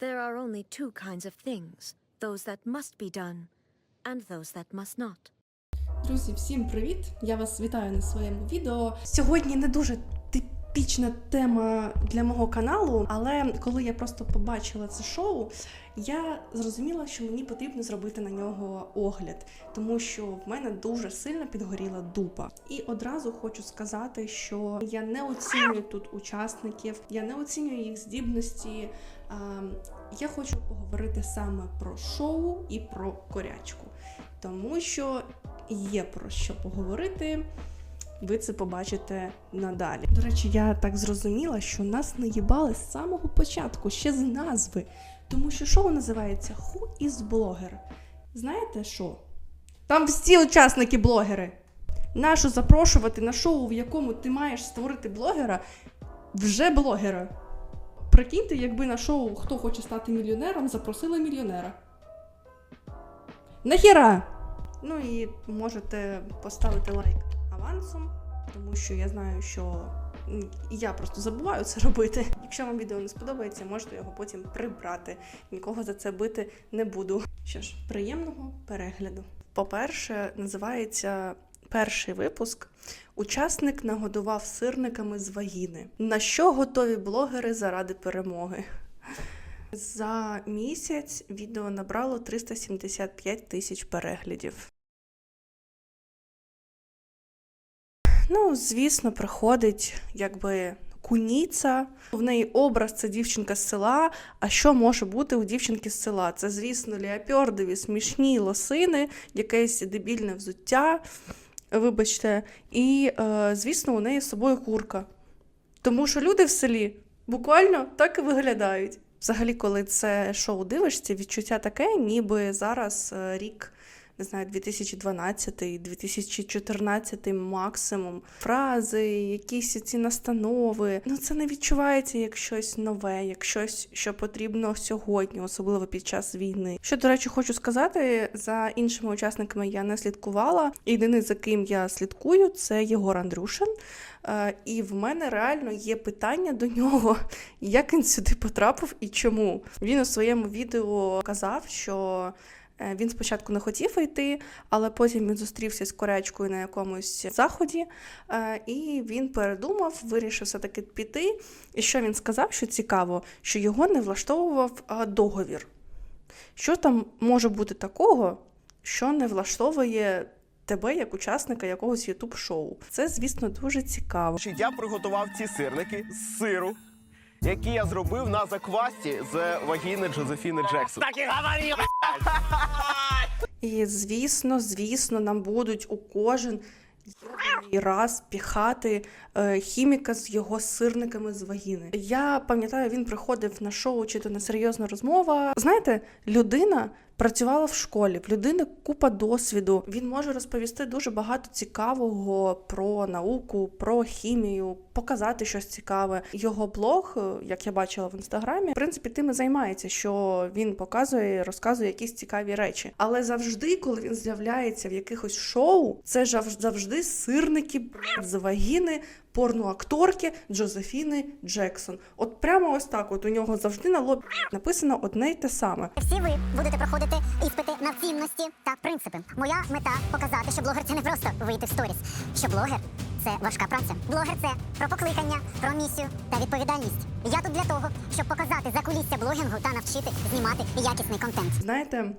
There are only two kinds of things those that must be done, and those that must not. Друзі, всім привіт! Я вас вітаю на своєму відео. Сьогодні не дуже типічна тема для мого каналу, але коли я просто побачила це шоу, я зрозуміла, що мені потрібно зробити на нього огляд, тому що в мене дуже сильно підгоріла дупа. І одразу хочу сказати, що я не оцінюю тут учасників, я не оцінюю їх здібності. А, Я хочу поговорити саме про шоу і про корячку, тому що є про що поговорити. Ви це побачите надалі. До речі, я так зрозуміла, що нас наїбали з самого початку, ще з назви. Тому що шоу називається Who is Blogger? Знаєте що? Там всі учасники блогери. Нащо запрошувати на шоу, в якому ти маєш створити блогера, вже блогера. Прикиньте, якби на шоу Хто хоче стати мільйонером запросили мільйонера. Нахіра! Ну і можете поставити лайк авансом, тому що я знаю, що я просто забуваю це робити. Якщо вам відео не сподобається, можете його потім прибрати. Нікого за це бити не буду. Що ж, приємного перегляду. По-перше, називається перший випуск. Учасник нагодував сирниками з вагіни. На що готові блогери заради перемоги? За місяць відео набрало 375 тисяч переглядів. Ну, звісно, приходить якби куніця. В неї образ це дівчинка з села. А що може бути у дівчинки з села? Це, звісно, леопардові смішні лосини, якесь дебільне взуття. Вибачте, і, е, звісно, у неї з собою курка. Тому що люди в селі буквально так і виглядають. Взагалі, коли це шоу дивишся, відчуття таке, ніби зараз е, рік, не знаю, 2012-2014 максимум. Фрази, якісь ці настанови. Ну це не відчувається як щось нове, як щось, що потрібно сьогодні, особливо під час війни. Що, до речі, хочу сказати, за іншими учасниками я не слідкувала. Єдиний, за ким я слідкую, це Єгор Андрюшин. Е, І в мене реально є питання до нього, як він сюди потрапив і чому. Він у своєму відео казав, що він спочатку не хотів йти, але потім він зустрівся з коречкою на якомусь заході, е, і він передумав, вирішив все-таки піти. І що він сказав, що цікаво, що його не влаштовував е, договір. Що там може бути такого, що не влаштовує тебе як учасника якогось ютуб шоу? Це, звісно, дуже цікаво. Я приготував ці сирники з сиру, які я зробив на заквасті з вагіни Джозефіни Джексон. Так і говорив! І звісно, звісно, нам будуть у кожен раз піхати е, хіміка з його сирниками з вагіни. Я пам'ятаю, він приходив на шоу чи то на серйозна розмова. Знаєте, людина. Працювала в школі, в людини купа досвіду. Він може розповісти дуже багато цікавого про науку, про хімію, показати щось цікаве. Його блог, е, як я бачила в інстаграмі, в принципі, тим і займається, що він показує, розказує якісь цікаві речі. Але завжди, коли він з'являється в якихось шоу, це завжди сирники з вагіни порноакторки Джозефіни Джексон. От прямо ось так. От у нього завжди на лобі написано одне й те саме. Всі ви будете проходити іспити на цінності та принципи. Моя мета показати, що блогер це не просто вийти в сторіс. Що блогер це важка праця. Блогер це про покликання, про місію та відповідальність. Я тут для того, щоб показати закулісся блогінгу та навчити знімати якісний контент. Знаєте,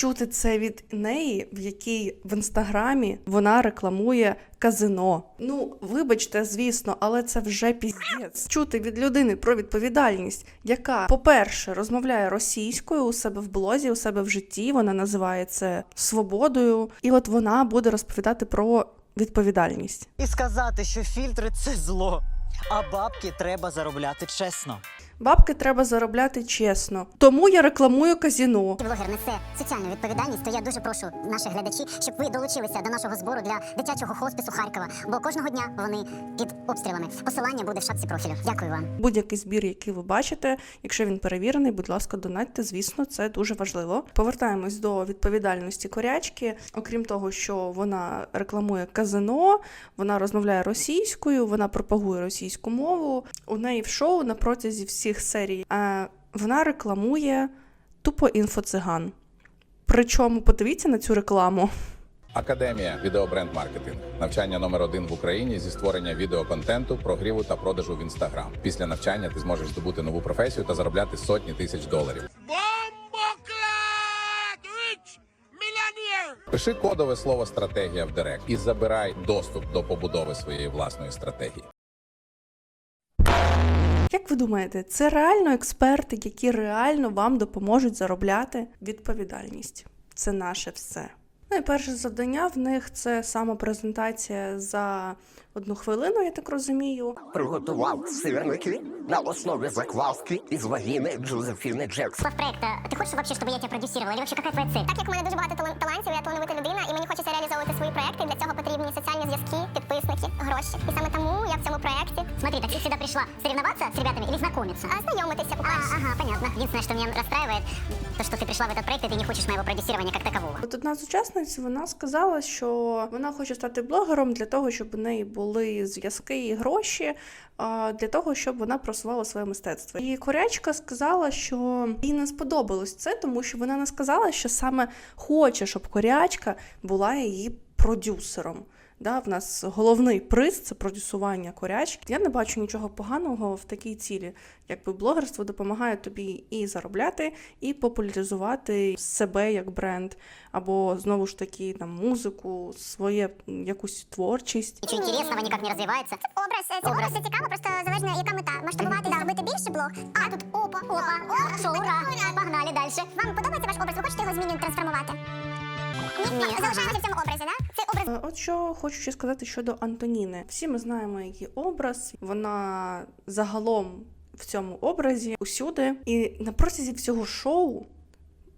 чути це від неї, в якій в інстаграмі вона рекламує казино. Ну, вибачте, звісно, але це вже піздець. Чути від людини про відповідальність, яка, по-перше, розмовляє російською у себе в блозі, у себе в житті. Вона називає це свободою, і от вона буде розповідати про відповідальність. і сказати, що фільтри це зло, а бабки треба заробляти чесно. Бабки треба заробляти чесно. Тому я рекламую казіно. Блогер несе соціальну відповідальність, то я дуже прошу наших глядачів, щоб ви долучилися до нашого збору для дитячого хоспису Харкова, бо кожного дня вони під обстрілами. Посилання буде в шапці профілю. Дякую вам. Будь-який збір, який ви бачите, якщо він перевірений, будь ласка, донатьте. Звісно, це дуже важливо. Повертаємось до відповідальності корячки. Окрім того, що вона рекламує казино, вона розмовляє російською, вона пропагує російську мову. У неї в шоу на протязі всіх серій. е, вона рекламує тупо інфоциган. Причому подивіться на цю рекламу. Академія відеобренд маркетинг. Навчання номер один в Україні зі створення відеоконтенту, прогріву та продажу в інстаграм. Після навчання ти зможеш здобути нову професію та заробляти сотні тисяч доларів. Пиши кодове слово стратегія в Директ і забирай доступ до побудови своєї власної стратегії. Як ви думаєте, це реально експерти, які реально вам допоможуть заробляти відповідальність? Це наше все. Найперше завдання в них це самопрезентація за одну хвилину, я так розумію. Приготував сирники на основі закваски із вагіни Джозефіни Джексон. Глав проекта, ти хочеш вообще, щоб я тебе продюсировала? Или вообще какая твоя цель? Так як в мене дуже багато талан- талантів, я талановита людина, і мені хочеться реалізовувати свої проекти. Для цього потрібні соціальні зв'язки, підписники, гроші. І саме тому я в цьому проекті. Смотри, так ты сюда пришла соревноваться с ребятами или знакомиться? А знайомитися, по-перше. ага, понятно. Единственное, что меня расстраивает, то, что ты пришла в этот проект, и ты не хочешь моего продюсирования как такового. От одна з учасниць вона сказала, що вона хоче стати блогером для того, щоб у неї були зв'язки і гроші, для того, щоб вона просувала своє мистецтво. І корячка сказала, що їй не сподобалось це, тому що вона не сказала, що саме хоче, щоб корячка була її продюсером. Да, в нас головний приз це продюсування корячки. Я не бачу нічого поганого в такій цілі. Якби блогерство допомагає тобі і заробляти, і популяризувати себе як бренд, або знову ж таки там музику, своє якусь творчість. Нічого інтересного ніяк не розвивається. Це образ, це образ. це цікаво, просто залежно, яка мета. Масштабувати, зробити більше блог. А тут опа, опа, опа, ура, погнали далі. Вам подобається ваш образ? Ви хочете його змінювати, трансформувати? Залишаємося в цьому образі, да? Це образ Е, От що хочу ще сказати щодо Антоніни. Всі ми знаємо її образ. Вона загалом в цьому образі усюди. І на протязі всього шоу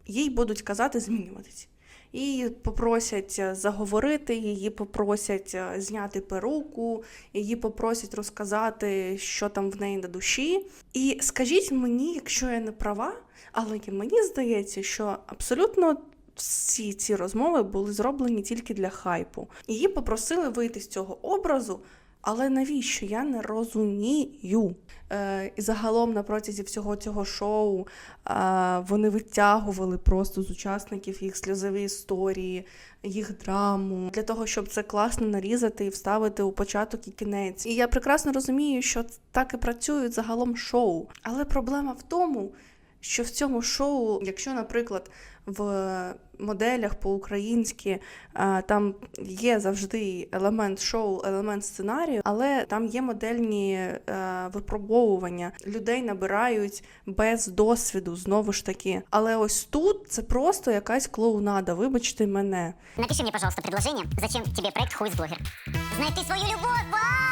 їй будуть казати змінюватись. Її попросять заговорити, її попросять зняти перуку, її попросять розказати, що там в неї на душі. І скажіть мені, якщо я не права, але мені здається, що абсолютно всі ці розмови були зроблені тільки для хайпу. Її попросили вийти з цього образу. Але навіщо я не розумію? Е, і загалом на протязі всього цього шоу е, вони витягували просто з учасників їх сльозові історії, їх драму для того, щоб це класно нарізати і вставити у початок і кінець. І я прекрасно розумію, що так і працюють загалом шоу. Але проблема в тому, що в цьому шоу, якщо, наприклад, в моделях по-українськи е, там є завжди елемент шоу, елемент сценарію, але там є модельні е, випробовування. Людей набирають без досвіду, знову ж таки. Але ось тут це просто якась клоунада, вибачте мене. Напиши мне, пожалуйста, предложение, зачем тебе проект «Хуй с блогер». Знайти свою любовь, вау!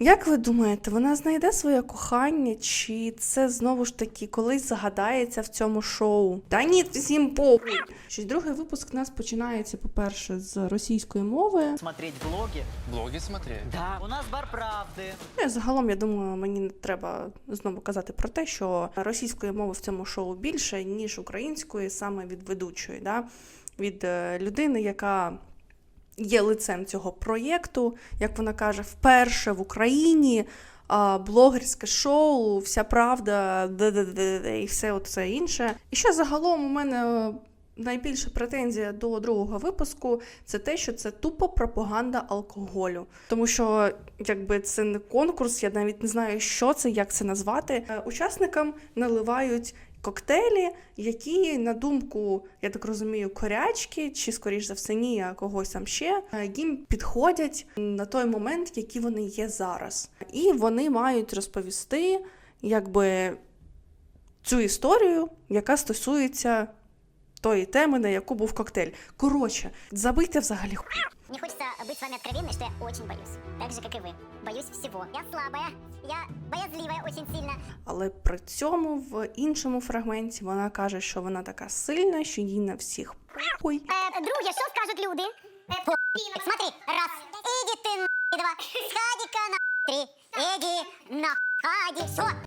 Як ви думаєте, вона знайде своє кохання, чи це знову ж таки колись загадається в цьому шоу? Та ні, всім похуй! Щось другий випуск у нас починається, по-перше, з російської мови. Смотреть блоги. Блоги смотреть. Да. У нас бар правди. Ну, і Загалом, я думаю, мені не треба знову казати про те, що російської мови в цьому шоу більше, ніж української, саме від ведучої, да? від е, людини, яка є лицем цього проєкту, як вона каже, вперше в Україні. Блогерське шоу, вся правда, і все це інше. І ще загалом у мене найбільша претензія до другого випуску це те, що це тупо пропаганда алкоголю. Тому що, якби це не конкурс, я навіть не знаю, що це, як це назвати. Е, Учасникам наливають коктейлі, які, на думку, я так розумію, корячки, чи скоріш за все, ні, а когось там ще, е, їм підходять на той момент, який вони є зараз. І вони мають розповісти, якби цю історію, яка стосується тої теми, на яку був коктейль. Коротше, забийте взагалі хуй. Мне хочется быть с вами откровенной, что я очень боюсь. Так же, как и вы. Боюсь всего. Я слабая, я боязливая очень сильно. Але при цьому в іншому фрагменті вона каже, що вона така сильна, що їй на всіх похуй. Э, друге, что скажут люди? Э, Смотри, раз. Иди ты на два. Сходи-ка на три. Иди на Хаді, що?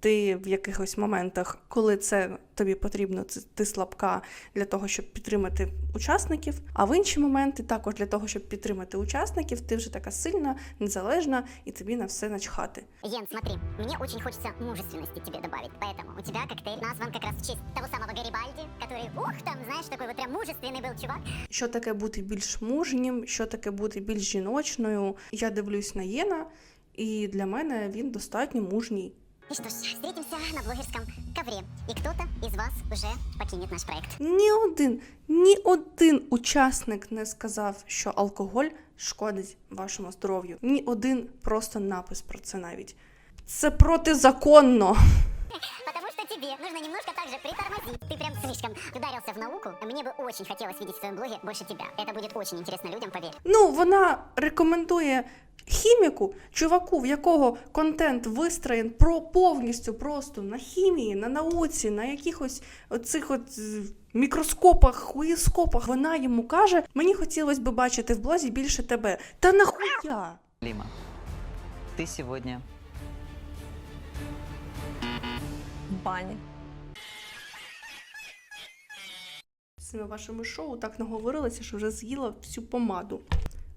Ти в якихось моментах, коли це тобі потрібно, це ти слабка для того, щоб підтримати учасників. А в інші моменти також для того, щоб підтримати учасників, ти вже така сильна, незалежна і тобі на все начхати. Ен, смотри, мне очень хочется мужественности тебе добавить, поэтому у тебя коктейль назван как раз в честь того самого Гарибальди, который, ух, там, знаешь, такой вот прям мужественный был чувак. Що таке бути більш мужнім, що таке бути більш жіночною. Я дивлюсь на Єна, і для мене він достатньо мужній. И что ж, встретимся на блогерском ковре, и кто-то из вас уже покинет наш проект. Ні один, ні один учасник не сказав, що алкоголь шкодить вашому здоров'ю. Ні один просто напис про це навіть. Це протизаконно. Потому что тебе нужно немножко также притормозить. Ты прям слишком ударился в науку. Мне бы очень хотелось видеть в своем блоге больше тебя. Это будет очень интересно людям, поверь. Ну, вона рекомендує хіміку, чуваку, в якого контент вистроєн про повністю просто на хімії, на науці, на якихось оцих от е, мікроскопах, хуєскопах. Вона йому каже: мені хотілося б бачити в блозі більше тебе. Та нахуя? Лима, ты сегодня в бані. Цими вашими шоу так наговорилася, що вже з'їла всю помаду.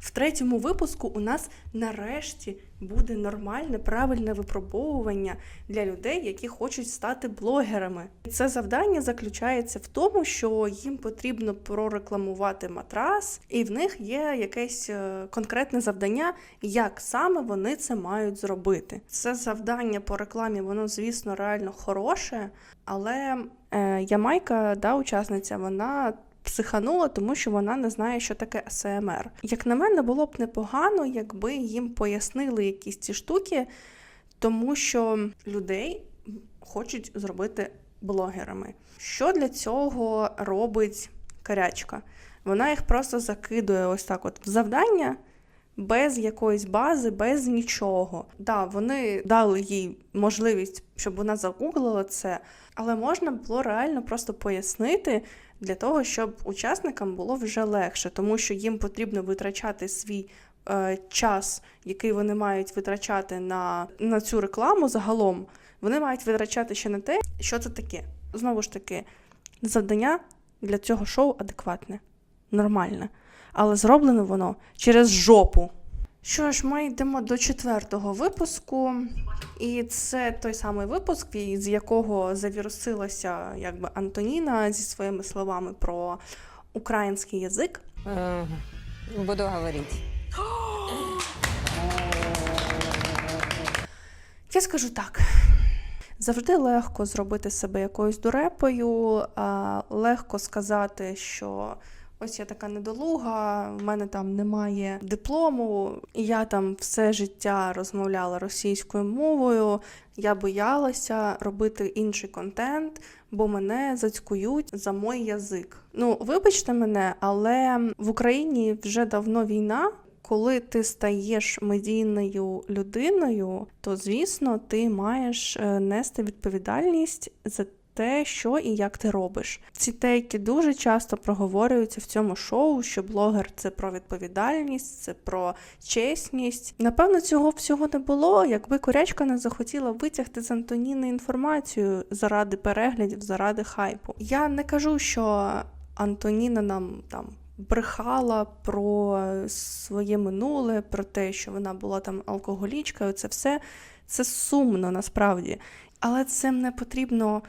В третьому випуску у нас нарешті буде нормальне правильне випробовування для людей, які хочуть стати блогерами. Це завдання заключається в тому, що їм потрібно прорекламувати матрас, і в них є якесь е, конкретне завдання, як саме вони це мають зробити. Це завдання по рекламі, воно, звісно, реально хороше, але е, Ямайка, да, учасниця, вона психанула, тому що вона не знає, що таке АСМР. Як на мене, було б непогано, якби їм пояснили якісь ці штуки, тому що людей хочуть зробити блогерами. Що для цього робить карячка? Вона їх просто закидує ось так: от в завдання. Без якоїсь бази, без нічого. Да, вони дали їй можливість, щоб вона загуглила це, але можна було реально просто пояснити для того, щоб учасникам було вже легше, тому що їм потрібно витрачати свій е, час, який вони мають витрачати на, на цю рекламу загалом. Вони мають витрачати ще на те, що це таке. Знову ж таки, завдання для цього шоу адекватне, нормальне, але зроблено воно через жопу. Що ж, ми йдемо до четвертого випуску, і це той самий випуск, з якого завірусилася якби Антоніна зі своїми словами про український язик. Е, буду говорити. Я скажу так. Завжди легко зробити себе якоюсь дурепою, легко сказати, що ось я така недолуга, в мене там немає диплому, і я там все життя розмовляла російською мовою. Я боялася робити інший контент, бо мене зацькують за мой язик. Ну, вибачте мене, але в Україні вже давно війна. Коли ти стаєш медійною людиною, то звісно ти маєш е, нести відповідальність за те, що і як ти робиш. Ці тейки дуже часто проговорюються в цьому шоу, що блогер це про відповідальність, це про чесність. Напевно, цього всього не було, якби корячка не захотіла витягти з Антоніни інформацію заради переглядів, заради хайпу. Я не кажу, що Антоніна нам там брехала про своє минуле, про те, що вона була там алкоголічкою. Це все це сумно насправді. Але цим не потрібно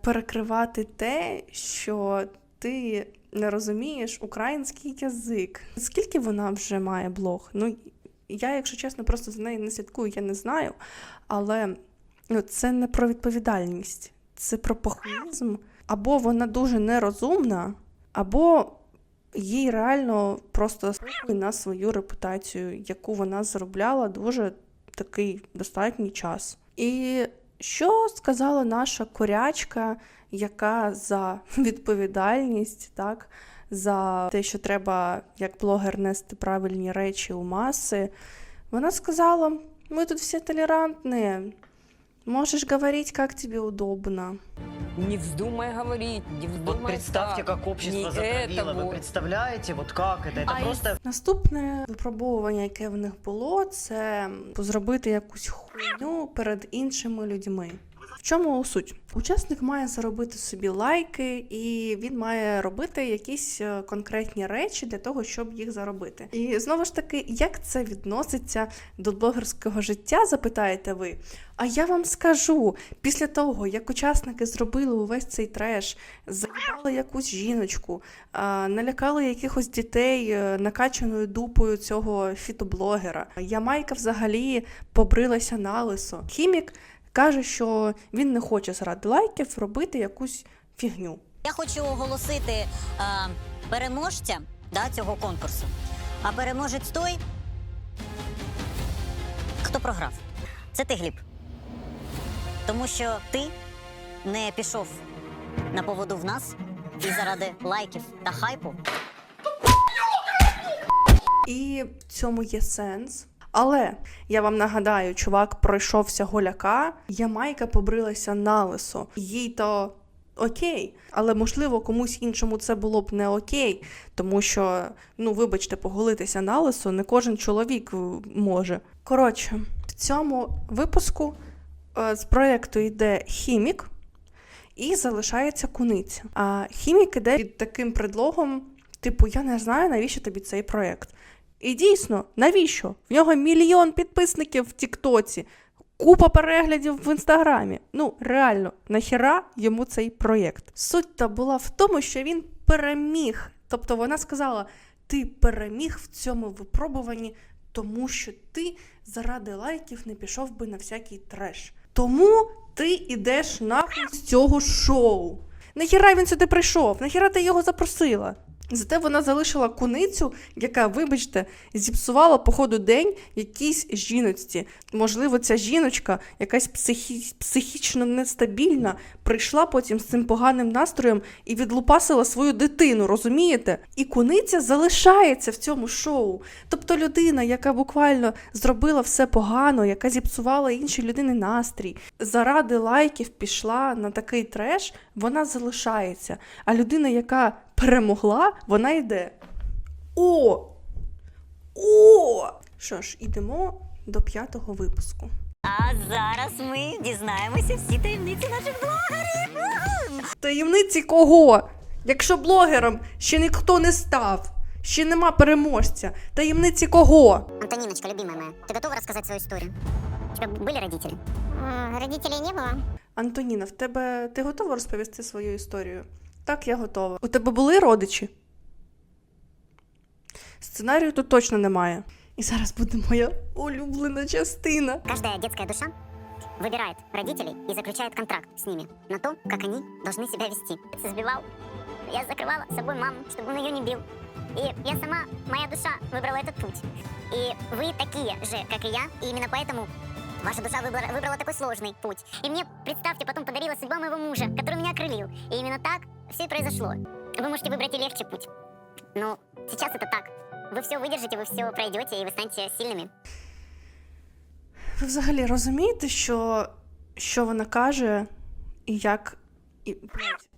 перекривати те, що ти не розумієш український язик. Скільки вона вже має блог? Ну, я, якщо чесно, просто за нею не слідкую, я не знаю. Але ну, це не про відповідальність, це про похуїзм. Або вона дуже нерозумна, або їй реально просто на свою репутацію, яку вона заробляла дуже такий достатній час. І що сказала наша корячка, яка за відповідальність, так, за те, що треба як блогер нести правильні речі у маси, вона сказала: ми тут всі толерантні, можеш говорити, як тобі удобно Не вздумай говорить, не вздумай Вот представьте, так. как общество Не затравило. это Вы вот. представляете, вот как это? Это А просто... Наступне випробовування, яке в них було, це зробити якусь хуйню перед іншими людьми. В чому суть? Учасник має заробити собі лайки, і він має робити якісь е, конкретні речі для того, щоб їх заробити. І знову ж таки, як це відноситься до блогерського життя, запитаєте ви? А я вам скажу, після того, як учасники зробили увесь цей треш, заїбали якусь жіночку, налякали якихось дітей е, накачаною дупою цього фітоблогера. Ямайка взагалі побрилася на лисо. Хімік каже, що він не хоче заради лайків робити якусь фігню. Я хочу оголосити е, переможця да, цього конкурсу. А переможець той, хто програв. Це ти, Гліб. Тому що ти не пішов на поводу в нас і заради лайків та хайпу І в цьому є сенс. Але я вам нагадаю, чувак пройшовся голяка, Ямайка побрилася на лисо. Їй то окей, але можливо комусь іншому це було б не окей, тому що, ну вибачте, поголитися на лисо не кожен чоловік е, може. Коротше, в цьому випуску е, з проєкту йде хімік і залишається куниця. А хімік іде під таким предлогом, типу, я не знаю, навіщо тобі цей проєкт. І дійсно, навіщо? В нього мільйон підписників в Тіктоці, купа переглядів в інстаграмі. Ну, реально, нахіра йому цей проєкт? Суть та була в тому, що він переміг. Тобто вона сказала: ти переміг в цьому випробуванні, тому що ти заради лайків не пішов би на всякий треш. Тому ти ідеш нахуй з цього шоу. Нахіра він сюди прийшов? Нахіра ти його запросила? Зате вона залишила куницю, яка, вибачте, зіпсувала по ходу день якійсь жіночці. Можливо, ця жіночка, якась психі... психічно нестабільна, прийшла потім з цим поганим настроєм і відлупасила свою дитину, розумієте? І куниця залишається в цьому шоу. Тобто людина, яка буквально зробила все погано, яка зіпсувала іншій людини настрій, заради лайків пішла на такий треш, вона залишається. А людина, яка перемогла, вона йде. О! О! Що ж, ідемо до п'ятого випуску. А зараз ми дізнаємося всі таємниці наших блогерів. Таємниці кого? Якщо блогером ще ніхто не став, ще нема переможця. Таємниці кого? Антониночка, любимая моя, ты готова рассказать свою историю? У тебя были родители? Родителей не было. Антоніна, в тебе ти готова розповісти свою історію? Так, я готова. У тебе були родичі? Сценарію тут точно немає. І зараз буде моя улюблена частина. Каждая детская душа выбирает родителей и заключает контракт с ними на то, как они должны себя вести. Сбивал. Я закрывала с собой маму, чтобы он ее не бил. И я сама, моя душа, выбрала этот путь. И вы такие же, как и я, и именно поэтому ваша душа выбрала, выбрала такой сложный путь. И мне, представьте, потом подарила судьба моего мужа, который меня окрылил. И именно так все и произошло. Вы можете выбрать и легче путь. Но сейчас это так. Вы все выдержите, вы все пройдете, и вы станете сильными. Ви взагалі розумієте, що, що вона каже, і як. І... блядь.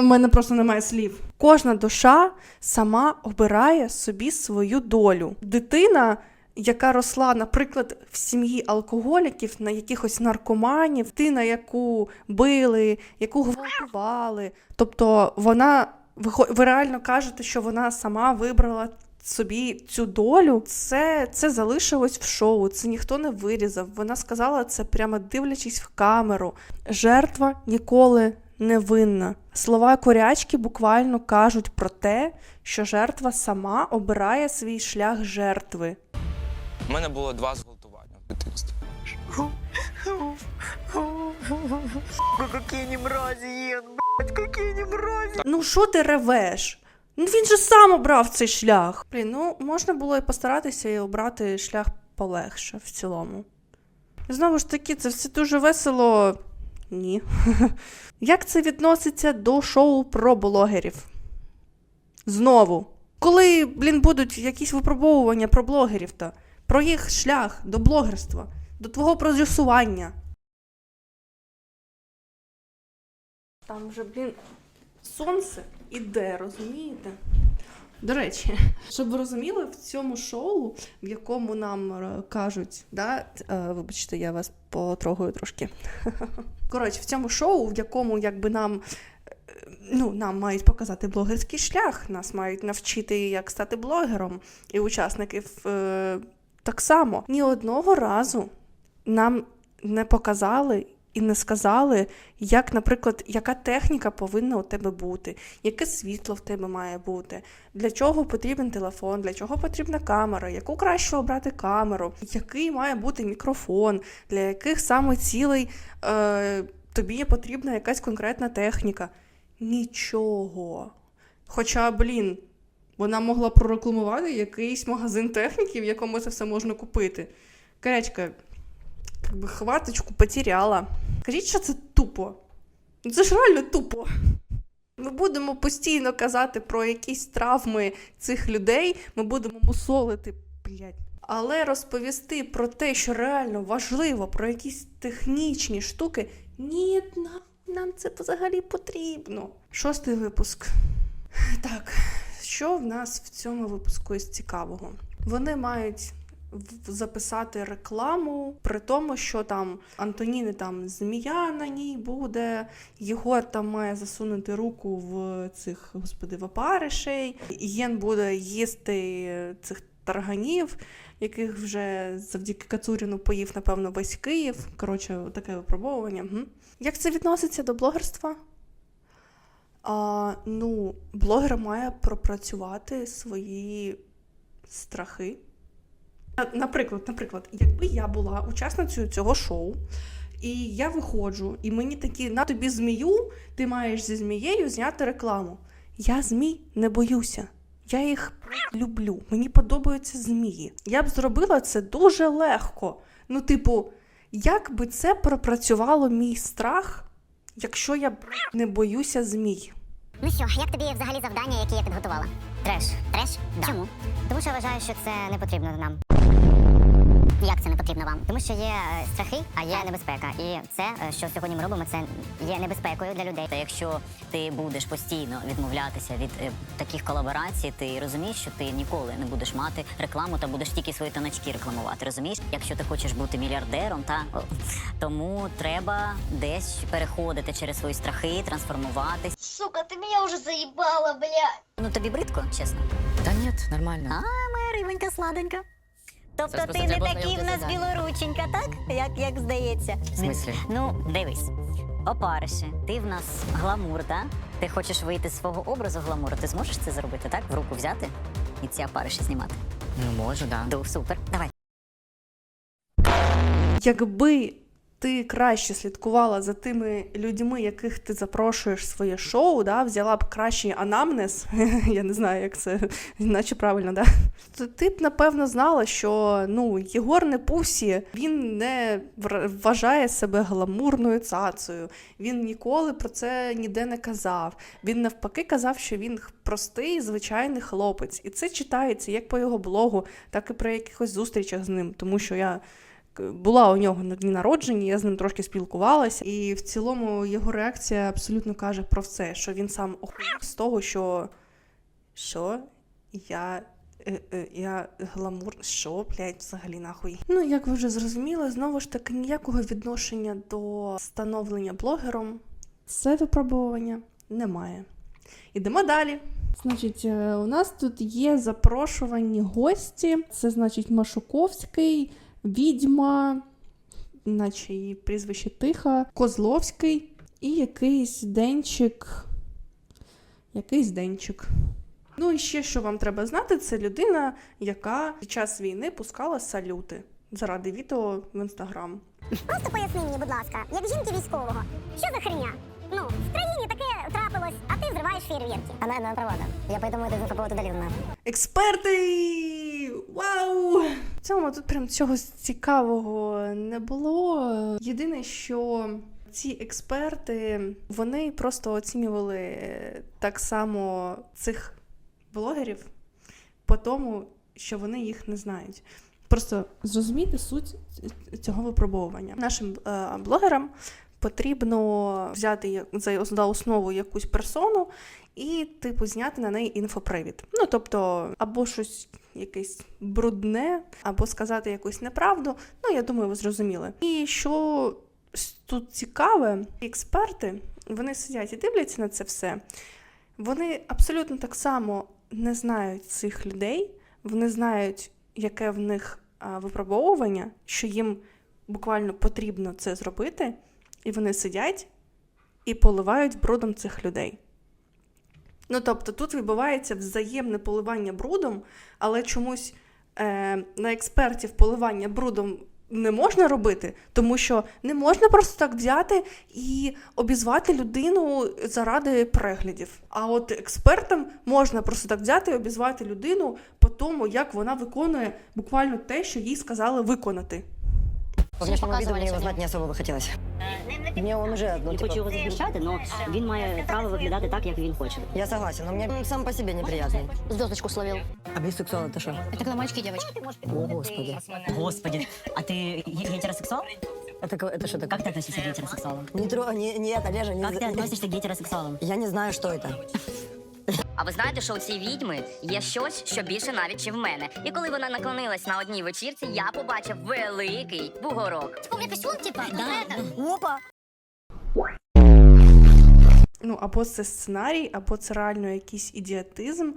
У мене просто немає слів. Кожна душа сама обирає собі свою долю. Дитина, яка росла, наприклад, в сім'ї алкоголіків, на якихось наркоманів, дитина, яку били, яку гвалтували. Тобто вона ви реально кажете, що вона сама вибрала собі цю долю. Це, це залишилось в шоу, це ніхто не вирізав. Вона сказала це прямо дивлячись в камеру. Жертва ніколи не винна. Слова корячки буквально кажуть про те, що жертва сама обирає свій шлях жертви. У мене було два зґвалтування в дитинстві. Какие мрази, блядь, какие мрази. Ну що ти ревеш? Ну він же сам обрав цей шлях. Блін, ну можна було і постаратися і обрати шлях полегше в цілому. Знову ж таки, це все дуже весело. Ні. Як це відноситься до шоу про блогерів? Знову. Коли, блін, будуть якісь випробовування про блогерів та про їх шлях до блогерства, до твого продюсування. Там вже, блін, сонце іде, розумієте? До речі, щоб ви розуміли, в цьому шоу, в якому нам е, кажуть, да, е, вибачте, я вас потрогаю трошки. Коротше, в цьому шоу, в якому якби нам. е, Ну, нам мають показати блогерський шлях, нас мають навчити, як стати блогером, і учасників е, так само. Ні одного разу нам не показали і не сказали, як, наприклад, яка техніка повинна у тебе бути, яке світло в тебе має бути, для чого потрібен телефон, для чого потрібна камера, яку краще обрати камеру, який має бути мікрофон, для яких саме цілей е, тобі потрібна якась конкретна техніка. Нічого. Хоча, блін, вона могла прорекламувати якийсь магазин техніки, в якому це все можна купити. Корячка, как би хваточку потеряла. Скажіть, що це тупо. Ну, Це ж реально тупо. Ми будемо постійно казати про якісь травми цих людей, ми будемо мусолити, блядь. Але розповісти про те, що реально важливо, про якісь технічні штуки, ні, нам, нам це взагалі потрібно. Шостий випуск. Так, що в нас в цьому випуску із цікавого? Вони мають записати рекламу, при тому, що там Антоніни там змія на ній буде, Єгор там має засунути руку в цих господи в опаришей, Єн буде їсти цих тарганів, яких вже завдяки Кацуріну поїв, напевно, весь Київ. Коротше, таке випробовування. Угу. Як це відноситься до блогерства? А, ну, блогер має пропрацювати свої страхи. Наприклад, наприклад, якби я була учасницею цього шоу, і я виходжу, і мені такі на тобі змію, ти маєш зі змією зняти рекламу. Я змій не боюся. Я їх люблю. Мені подобаються змії. Я б зробила це дуже легко. Ну, типу, як би це пропрацювало мій страх, якщо я не боюся змій? Ну що, як тобі взагалі завдання, які я підготувала? Треш. Треш? Да. Чому? Тому що вважаю, що це не потрібно нам. Як це не потрібно вам? Тому що є е, страхи, а є небезпека. І це, е, що сьогодні ми робимо, це є небезпекою для людей. Та якщо ти будеш постійно відмовлятися від е, таких колаборацій, ти розумієш, що ти ніколи не будеш мати рекламу та будеш тільки свої тоначки рекламувати. Розумієш, якщо ти хочеш бути мільярдером, та тому треба десь переходити через свої страхи, трансформуватись. Сука, ти мене вже заїбала, блядь. Ну тобі бридко, чесно. Та ні, нормально. А, моя рибонька сладенька. Тобто ти просто не треба такий в нас білорученька, так? Як, як здається. В смислі? Ну, дивись. Опариші, ти в нас гламур, так? Ти хочеш вийти з свого образу гламуру, ти зможеш це зробити, так? В руку взяти і ці опариші знімати. Ну, можу, да. Ду, супер. Давай. Якби ти краще слідкувала за тими людьми, яких ти запрошуєш в своє шоу, да, взяла б кращий анамнез, я не знаю, як це, наче правильно, да? то ти б напевно знала, що ну, Єгор не пусі, він не вважає себе гламурною цацею, він ніколи про це ніде не казав. Він навпаки казав, що він простий, звичайний хлопець. І це читається як по його блогу, так і при якихось зустрічах з ним, тому що я була у нього на дні народження, я з ним трошки спілкувалася, і в цілому його реакція абсолютно каже про все, що він сам охуєв з того, що що я. е, е, Я гламур, що, блядь, взагалі нахуй. Ну, як ви вже зрозуміли, знову ж таки, ніякого відношення до становлення блогером це випробування немає. Ідемо далі. Значить, е, у нас тут є запрошувані гості. Це значить Машуковський, Відьма, наче її прізвище Тиха, Козловський і якийсь денчик. Якийсь денчик. Ну і ще що вам треба знати, це людина, яка під час війни пускала салюти заради відео в інстаграм. Просто поясни мені, будь ласка, як жінки військового, що за херня? Ну, в країні а ти взриваєш фейерверки. Она, она права, да. Я поэтому это по поводу Далина. Експерти! Вау! В цьому тут прям чогось цікавого не було. Єдине, що ці експерти вони просто оцінювали так само цих блогерів по тому, що вони їх не знають. Просто зрозумійте суть цього випробовування. Нашим е, блогерам потрібно взяти за, основу якусь персону і, типу, зняти на неї інфопривід. Ну, тобто, або щось якесь брудне, або сказати якусь неправду. Ну, я думаю, ви зрозуміли. І що тут цікаве, експерти вони сидять і дивляться на це все. Вони абсолютно так само не знають цих людей, вони знають, яке в них випробовування, що їм буквально потрібно це зробити, і вони сидять і поливають брудом цих людей. Ну, тобто тут відбувається взаємне поливання брудом, але чомусь е, на експертів поливання брудом не можна робити, тому що не можна просто так взяти і обізвати людину заради переглядів. А от експертам можна просто так взяти і обізвати людину по тому, як вона виконує буквально те, що їй сказали виконати. По внешнему виду мне его знать не особо бы хотелось. Мне он уже, ну, Не хочу його захищати, але він має право виглядати так, як він хоче. Я согласен, но мне сам по себе неприятный. Звездочку словив. А бисексуал это что? Это когда мальчики и девочки. О, господи. Господи, а ты гетеросексуал? Это, ка- это что такое? Как ты относишься к гетеросексуалам? Не тро... Не, нет, Олежа, не... Как ты относишься к гетеросексуалам? Я не знаю, что это. А ви знаєте, що у цій відьми є щось, що більше навіть чи в мене. І коли вона наклонилась на одній вечірці, я побачив великий бугорок. типа, Опа! Ну, або це сценарій, або це реально якийсь ідіотизм.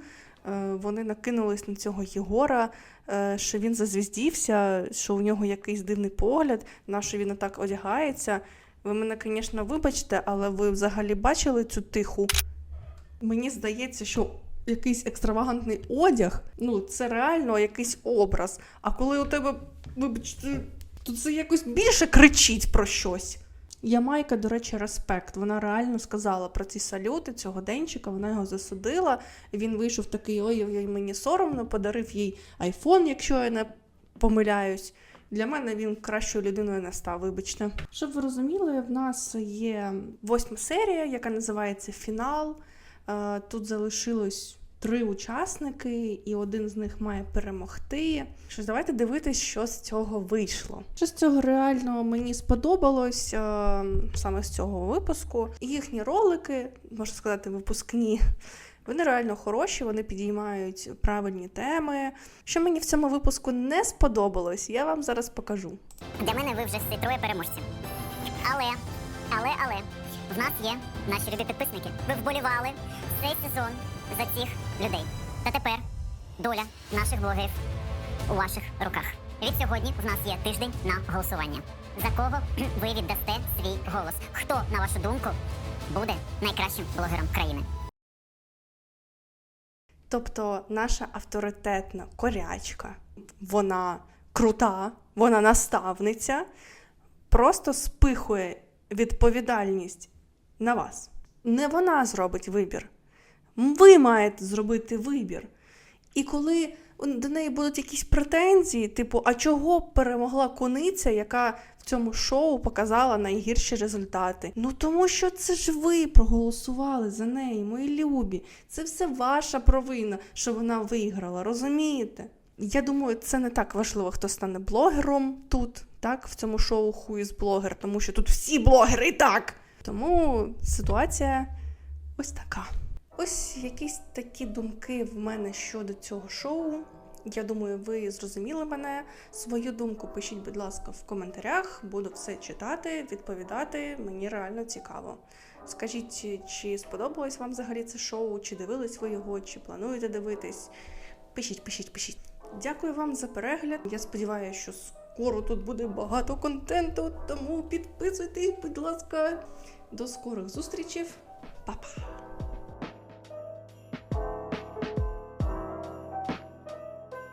Е, Вони накинулись на цього Єгора, е, що він зазвіздівся, що у нього якийсь дивний погляд, на що він так одягається. Ви мене, звісно, вибачте, але ви взагалі бачили цю тиху? Мені здається, що якийсь екстравагантний одяг, ну, це реально якийсь образ. А коли у тебе, вибачте, то це якось більше кричить про щось. Ямайка, до речі, респект. Вона реально сказала про ці салюти цього денчика, вона його засудила. Він вийшов такий: ой-ой, мені соромно, подарив їй айфон, якщо я не помиляюсь. Для мене він кращою людиною не став, вибачте. Щоб ви розуміли, в нас є восьма серія, яка називається Фінал. Е, Тут залишилось три учасники, і один з них має перемогти. Що давайте дивитись, що з цього вийшло. Що з цього реально мені сподобалось е, саме з цього випуску. Їхні ролики, можна сказати, випускні. Вони реально хороші, вони підіймають правильні теми. Що мені в цьому випуску не сподобалось, я вам зараз покажу. Для мене ви вже всі троє переможці. Але, але, але, в нас є наші любі підписники. Ви вболівали цей сезон за цих людей. Та тепер доля наших блогерів у ваших руках. Від сьогодні в нас є тиждень на голосування. За кого ви віддасте свій голос? Хто, на вашу думку, буде найкращим блогером країни? Тобто наша авторитетна корячка, вона крута, вона наставниця, просто спихує відповідальність на вас. Не вона зробить вибір. Ви маєте зробити вибір. І коли до неї будуть якісь претензії, типу, а чого перемогла куниця, яка в цьому шоу показала найгірші результати? Ну тому що це ж ви проголосували за неї, мої любі. Це все ваша провина, що вона виграла, розумієте? Я думаю, це не так важливо, хто стане блогером тут, так, в цьому шоу Хуїз блогер, тому що тут всі блогери і так. Тому ситуація ось така. Ось якісь такі думки в мене щодо цього шоу. Я думаю, ви зрозуміли мене. Свою думку пишіть, будь ласка, в коментарях. Буду все читати, відповідати. Мені реально цікаво. Скажіть, чи сподобалось вам взагалі це шоу, чи дивились ви його, чи плануєте дивитись? Пишіть, пишіть, пишіть. Дякую вам за перегляд. Я сподіваюся, що скоро тут буде багато контенту, тому підписуйтесь, будь ласка. До скорих зустрічей. Па-па!